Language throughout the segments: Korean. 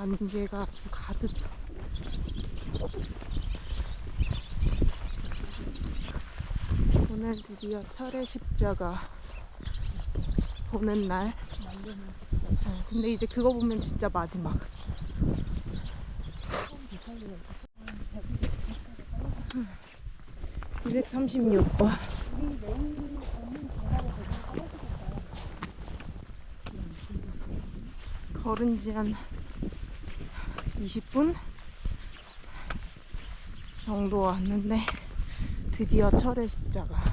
안개가 아주 가득. 오늘 드디어 철의 십자가 보는 날. 어, 근데 이제 그거 보면 진짜 마지막. 236번. 걸은 지한 20분 정도 왔는데 드디어 철의 십자가.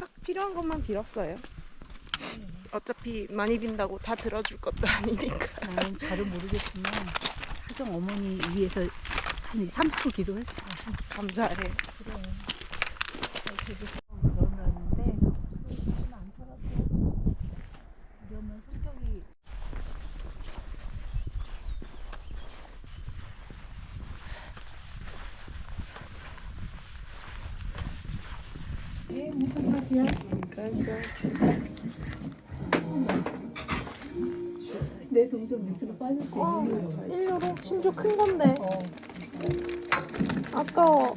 딱 필요한 것만 빌었어요. 어차피 많이 빈다고 다 들어줄 것도 아니니까. 나는 잘은 모르겠지만 하정 어머니 위해서 한 3초 기도했어. 감사해. 되게 그러는데 그렇지는 않더라고. 이러면 성격이 네, 무슨 말이야? 내 동전 밑으로 빠졌어. 어, 어. 1유로? 심지어 큰 건데. 어. 아까워.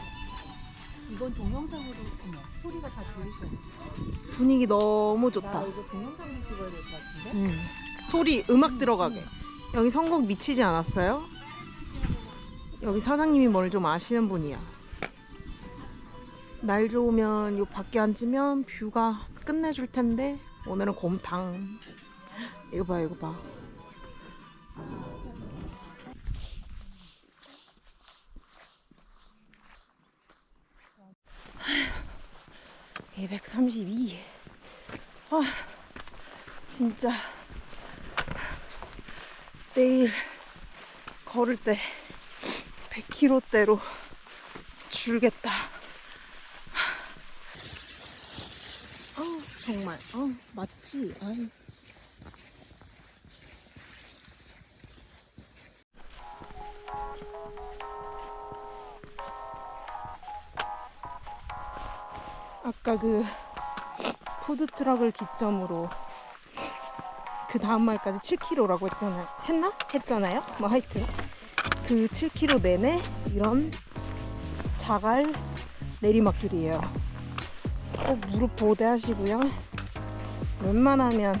이건 동영상으로 어머, 소리가 다 들리죠. 분위기 너무 나 좋다. 이거 동영상으로 찍어야 될 것 같은데. 음. 소리, 음악 들어가게. 여기 선곡 미치지 않았어요? 여기 사장님이 뭘 좀 아시는 분이야. 날 좋으면 요 밖에 앉으면 뷰가 끝내줄 텐데 오늘은 곰탕. 이거 봐, 이거 봐. 232. 아, 진짜 내일 걸을 때 100km대로 줄겠다. 아우 정말 아 맞지? 아이. 아까 그 푸드트럭을 기점으로 그 다음 말까지 7km라고 했잖아요. 했나? 했잖아요. 뭐 하여튼 그 7km 내내 이런 자갈 내리막길이에요. 꼭 무릎 보호대하시고요. 웬만하면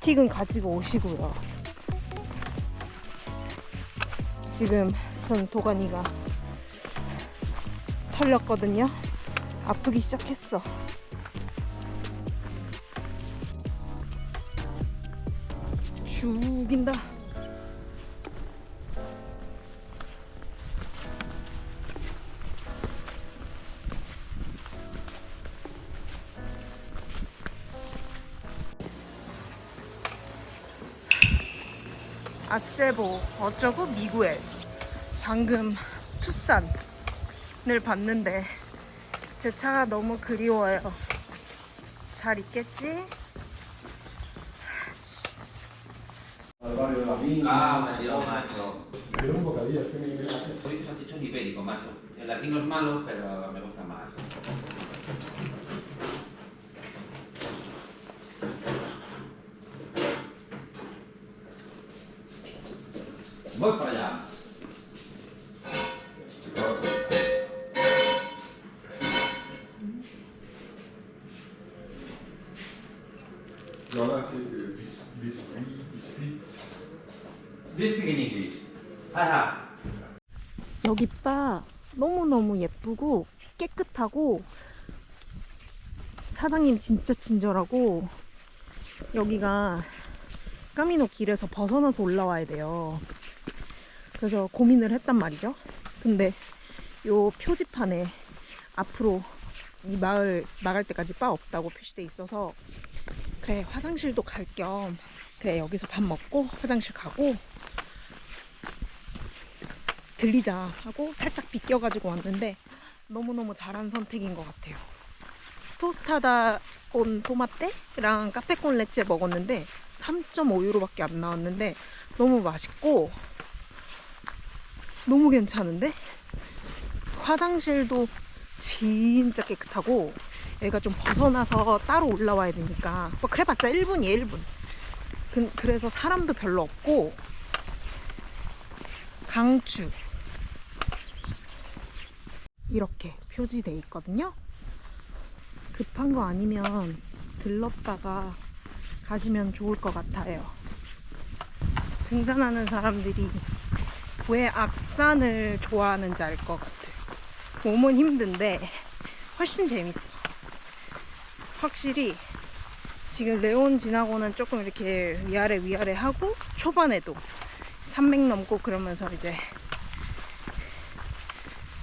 스틱은 가지고 오시고요. 지금 전 도가니가 털렸거든요. 아프기 시작했어. 죽인다. 아세보 어쩌고 미구엘 방금 투싼을 봤는데 제 차가 너무 그리워요. 잘 있겠지? Ah, macho, macho. Pero un bocadillo, es que me Soy salchichón ibérico, macho. El latino es malo, pero me gusta más. Voy para allá. Voilà, c'est euh, bis- biscuit, biscuit. Do you speak in English? I have. 여기 바 너무너무 예쁘고 깨끗하고 사장님 진짜 친절하고 여기가 까미노 길에서 벗어나서 올라와야 돼요. 그래서 고민을 했단 말이죠. 근데 요 표지판에 앞으로 이 마을 나갈 때까지 바 없다고 표시돼 있어서 그래 화장실도 갈 겸 그래 여기서 밥 먹고 화장실 가고 들리자 하고 살짝 비껴가지고 왔는데 너무너무 잘한 선택인 것 같아요. 토스타다 온 토마떼랑 카페콘 레체 먹었는데 3.5유로밖에 안 나왔는데 너무 맛있고 너무 괜찮은데 화장실도 진짜 깨끗하고 얘가 좀 벗어나서 따로 올라와야 되니까. 뭐 그래봤자 1분이에요 1분. 그, 그래서 사람도 별로 없고. 강추. 이렇게 표지돼 있거든요. 급한 거 아니면 들렀다가 가시면 좋을 것 같아요. 등산하는 사람들이 왜 악산을 좋아하는지 알 것 같아요. 몸은 힘든데 훨씬 재밌어 확실히 지금 레온 지나고는 조금 이렇게 위아래 위아래 하고 초반에도 300 넘고 그러면서 이제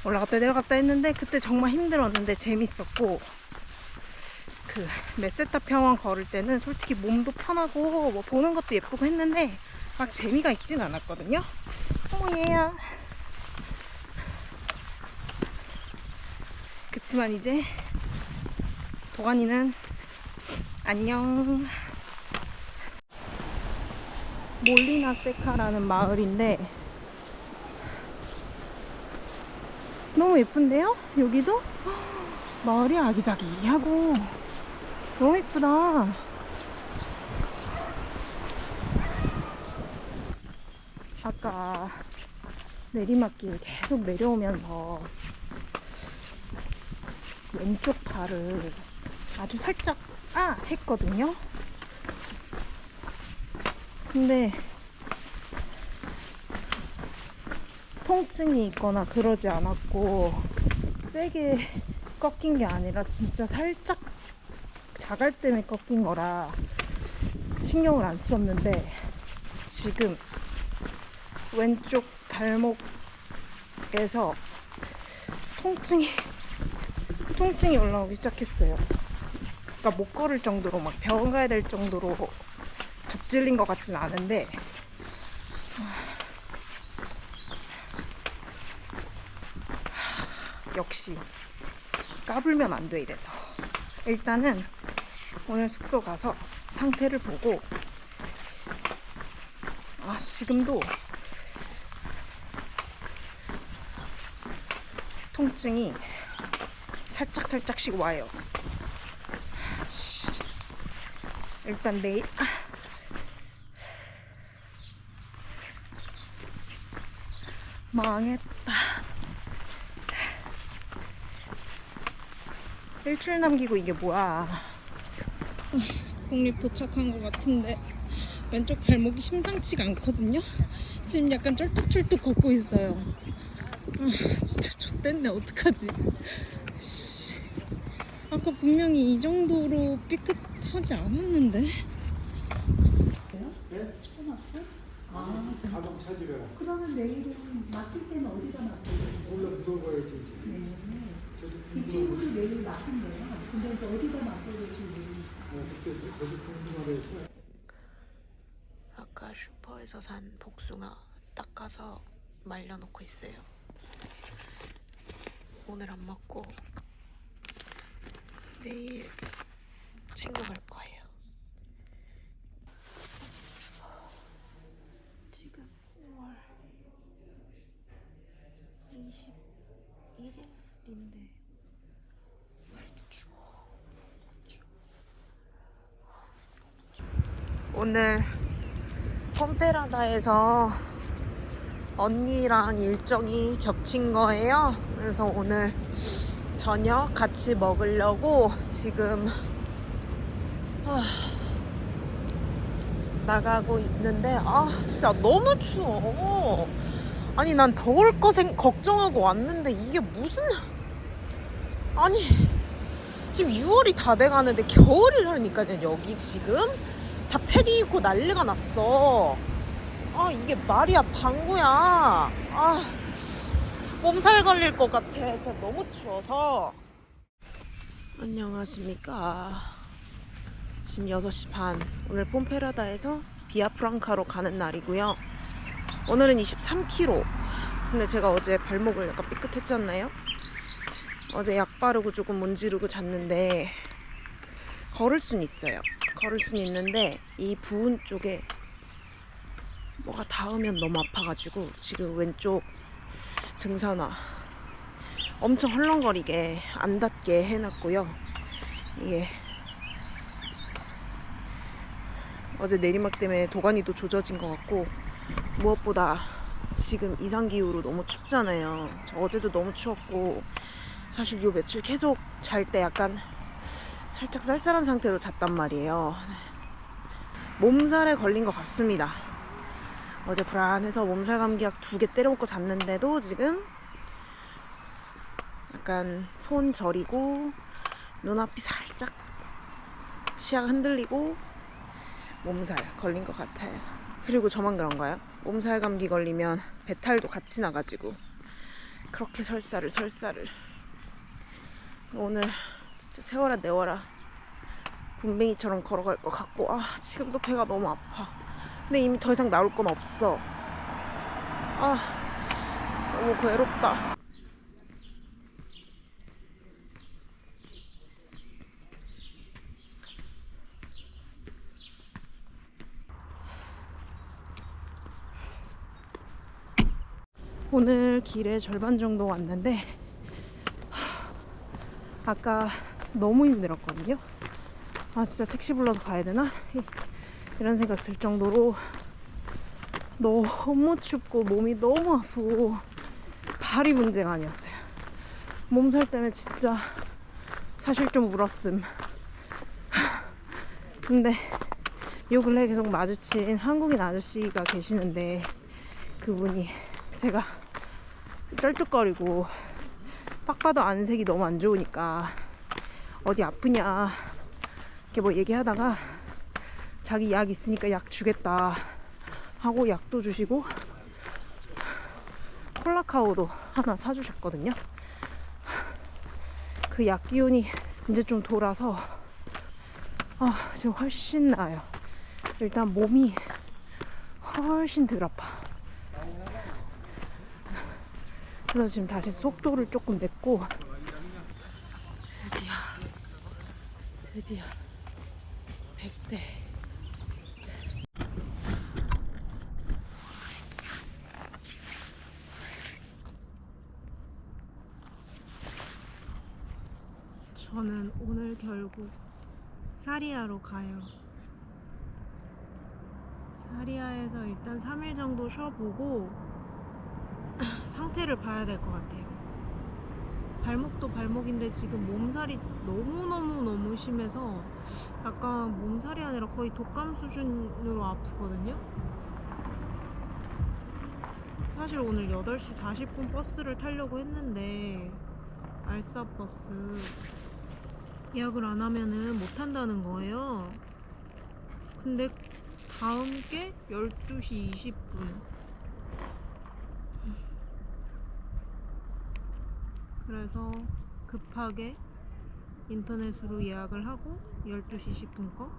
올라갔다 내려갔다 했는데 그때 정말 힘들었는데 재밌었고 그 메세타 평원 걸을 때는 솔직히 몸도 편하고 뭐 보는 것도 예쁘고 했는데 막 재미가 있진 않았거든요. 어머 얘야. 그치만 이제 도가니는 안녕. 몰리나 세카라는 마을인데 너무 예쁜데요? 여기도 마을이 아기자기하고 너무 예쁘다. 아까 내리막길 계속 내려오면서 왼쪽 발을 아주 살짝 아 했거든요. 근데 통증이 있거나 그러지 않았고 세게 꺾인 게 아니라 진짜 살짝 자갈 때문에 꺾인 거라 신경을 안 썼는데 지금 왼쪽 발목에서 통증이 통증이 올라오기 시작했어요. 그러니까 못 걸을 정도로 막 병원 가야 될 정도로 접질린 것 같진 않은데. 역시 까불면 안 돼 이래서. 일단은 오늘 숙소 가서 상태를 보고 아 지금도 통증이 살짝 살짝씩 와요 일단 내일. 아. 망했다. 일주일 남기고 이게 뭐야? 국립 도착한 것 같은데 왼쪽 발목이 심상치가 않거든요. 지금 약간 쩔뚝쩔뚝 걷고 있어요. 아, 진짜 좆됐네. 어떡하지? 씨. 아까 분명히 이 정도로 삐끗하지 않았는데 가동 차지를 그러면 내일은 맡길 때는 어디다 맡겨요? 몰라 물어봐야지. 네. 이 친구도 내일 맡긴대요. 근데 이제 어디다 맡겨야 될지 그때 거기 궁금하대서. 아까 슈퍼에서 산 복숭아 닦아서 말려놓고 있어요. 오늘 안 먹고 내일 챙겨갈 거예요. 지금 5월 21일인데 오늘 폼페라다에서 언니랑 일정이 겹친 거예요. 그래서 오늘 저녁 같이 먹으려고 지금 아, 나가고 있는데 아 진짜 너무 추워. 아니 난 더울 거 생, 걱정하고 왔는데 이게 무슨 아니 지금 6월이 다 돼가는데 겨울이라니까요 여기 지금 다 패딩 입고 난리가 났어. 아 이게 말이야 방구야. 아 몸살 걸릴 것 같아. 진짜 너무 추워서. 안녕하십니까. 지금 6시 반. 오늘 폼페라다에서 비아프랑카로 가는 날이고요. 오늘은 23km. 근데 제가 어제 발목을 약간 삐끗했잖아요. 어제 약 바르고 조금 문지르고 잤는데 걸을 순 있어요. 걸을 순 있는데 이 부은 쪽에 뭐가 닿으면 너무 아파가지고 지금 왼쪽 등산화 엄청 헐렁거리게 안 닿게 해놨고요. 이게 어제 내리막 때문에 도가니도 조져진 것 같고 무엇보다 지금 이상기후로 너무 춥잖아요. 저 어제도 너무 추웠고 사실 요 며칠 계속 잘 때 약간 살짝 쌀쌀한 상태로 잤단 말이에요. 몸살에 걸린 것 같습니다. 어제 불안해서 몸살 감기약 두 개 때려 먹고 잤는데도 지금 약간 손 저리고 눈앞이 살짝 시야가 흔들리고 몸살 걸린 것 같아요. 그리고 저만 그런가요? 몸살 감기 걸리면 배탈도 같이 나가지고 그렇게 설사를 설사를 오늘 진짜 세워라 내워라 군뱅이처럼 걸어갈 것 같고 아 지금도 배가 너무 아파. 근데 이미 더 이상 나올 건 없어. 아 씨, 너무 괴롭다. 오늘 길에 절반 정도 왔는데 하, 아까 너무 힘들었거든요. 아 진짜 택시 불러서 가야 되나? 이런 생각 들 정도로 너무 춥고 몸이 너무 아프고 발이 문제가 아니었어요. 몸살 때문에 진짜 사실 좀 울었음. 근데 요 근래 계속 마주친 한국인 아저씨가 계시는데 그분이 제가 쩔뚝거리고 딱 봐도 안색이 너무 안 좋으니까 어디 아프냐 이렇게 뭐 얘기하다가 자기 약 있으니까 약 주겠다 하고 약도 주시고 콜라카오도 하나 사주셨거든요. 그 약 기운이 이제 좀 돌아서 아 지금 훨씬 나아요. 일단 몸이 훨씬 덜 아파. 그래서 지금 다시 속도를 조금 냈고 드디어 드디어 100대 저는 오늘 결국 사리아로 가요 사리아에서 일단 3일 정도 쉬어보고 상태를 봐야 될 것 같아요. 발목도 발목인데 지금 몸살이 너무너무너무 심해서 약간 몸살이 아니라 거의 독감 수준으로 아프거든요. 사실 오늘 8시 40분 버스를 타려고 했는데 알싸 버스 예약을 안 하면은 못 탄다는 거예요. 근데 다음 게 12시 20분. 그래서 급하게 인터넷으로 예약을 하고 12시 10분 거